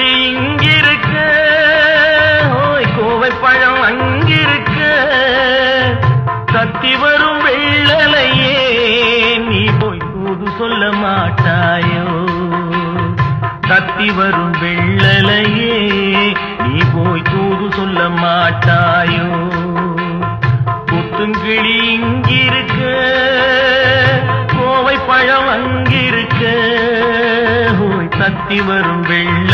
இளநீ இங்கிருக்க. ஓய் கோவை பழம் அங்கிருக்க. தத்தி வரும் வெள்ளலையே நீ போய் தூது சொல்ல மாட்டாயோ? தத்தி வரும் வெள்ளலையே நீ போய் தூது சொல்ல மாட்டாயோ? புத்துங்கிளி இங்கிருக்க. கோவை பழம் அங்கிருக்க. தத்தி வரும் வெள்ள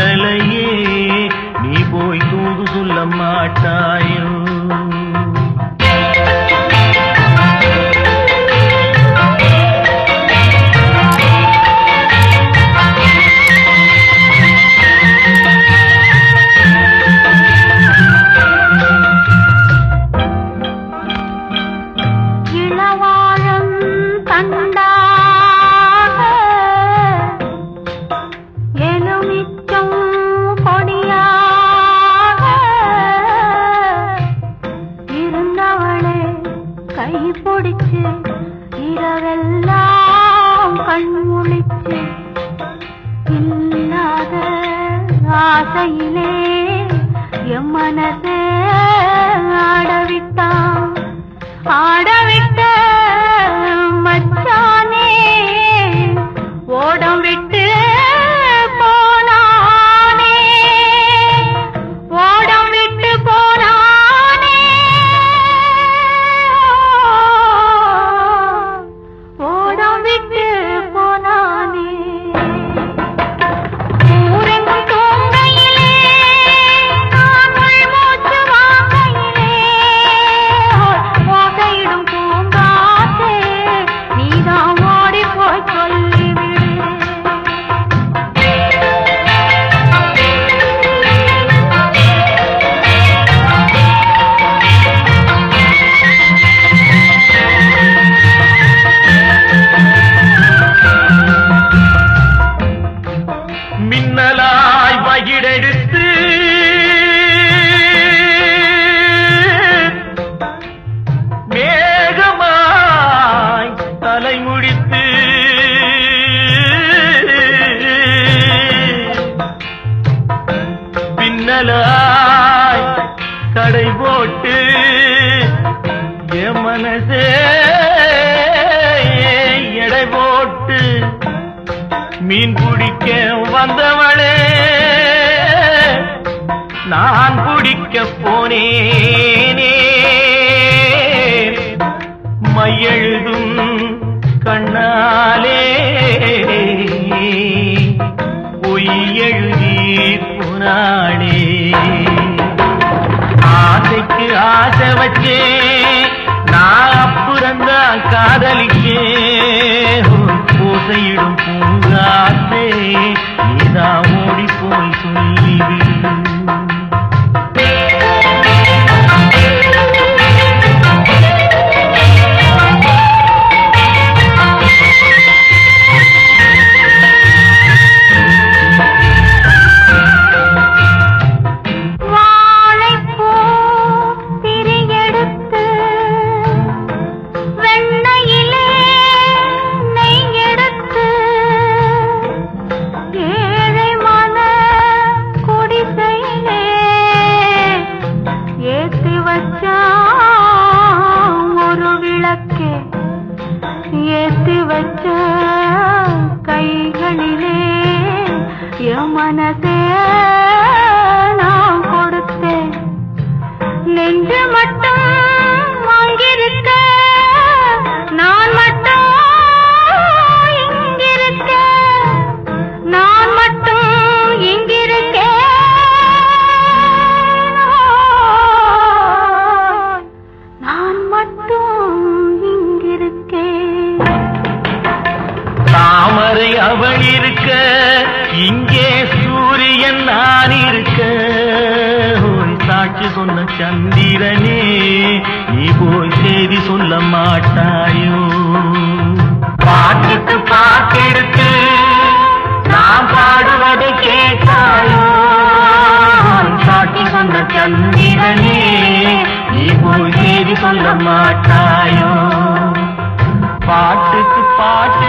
எல்லாம் கண்முழித்து இல்லாத ஆசையிலே என் ஆடவிட்டான். ஆ கடலாய் கடை போட்டு என் மனசே எடை போட்டு மீன் பிடிக்க வந்தவளே நான் பிடிக்க போனேனே. மையெழுதும் கண்ணாலே பொய் எழுதி போனாளே ஆசை வச்சே நான் அப்புறந்தான் காதலிக்கே பூசையிடும் பூங்காத்தே நீதான் ஓடி போய் சொல்லிவிடு. தாமரை அவள் இருக்க இங்கே சூரியன் நான் இருக்க. ஓய் சாட்சி சொன்ன சந்திரனே நீ போய் செய்தி சொல்ல மாட்டாயோ? பாட்டுக்கு பாட்டெடுத்து நான் பாடுவதை கேட்டாயோ? சாட்சி சொன்ன சந்திரனே நீ போய் செய்தி சொல்ல மாட்டாயோ? பாட்டுக்கு பாட்டு